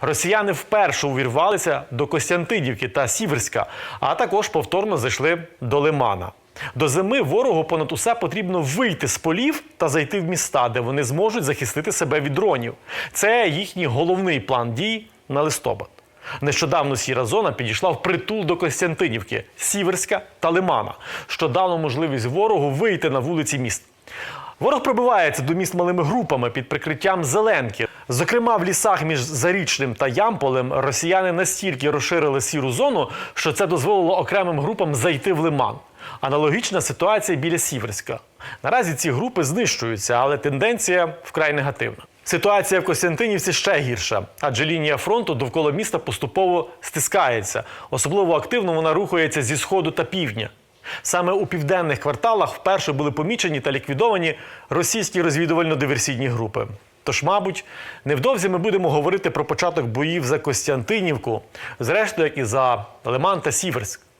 Росіяни вперше увірвалися до Костянтинівки та Сіверська, а також повторно зайшли до Лимана. До зими ворогу понад усе потрібно вийти з полів та зайти в міста, де вони зможуть захистити себе від дронів. Це їхній головний план дій на листопад. Нещодавно сіра зона підійшла в притул до Костянтинівки, Сіверська та Лимана, що дало можливість ворогу вийти на вулиці міст. Ворог пробивається до міст малими групами під прикриттям зеленки. Зокрема, в лісах між Зарічним та Ямполем росіяни настільки розширили сіру зону, що це дозволило окремим групам зайти в лиман. Аналогічна ситуація біля Сіверська. Наразі ці групи знищуються, але тенденція вкрай негативна. Ситуація в Костянтинівці ще гірша, адже лінія фронту довкола міста поступово стискається. Особливо активно вона рухається зі сходу та півдня. Саме у південних кварталах вперше були помічені та ліквідовані російські розвідувально-диверсійні групи. Тож, мабуть, невдовзі ми будемо говорити про початок боїв за Костянтинівку, зрештою, як і за Лиман та Сіверськ.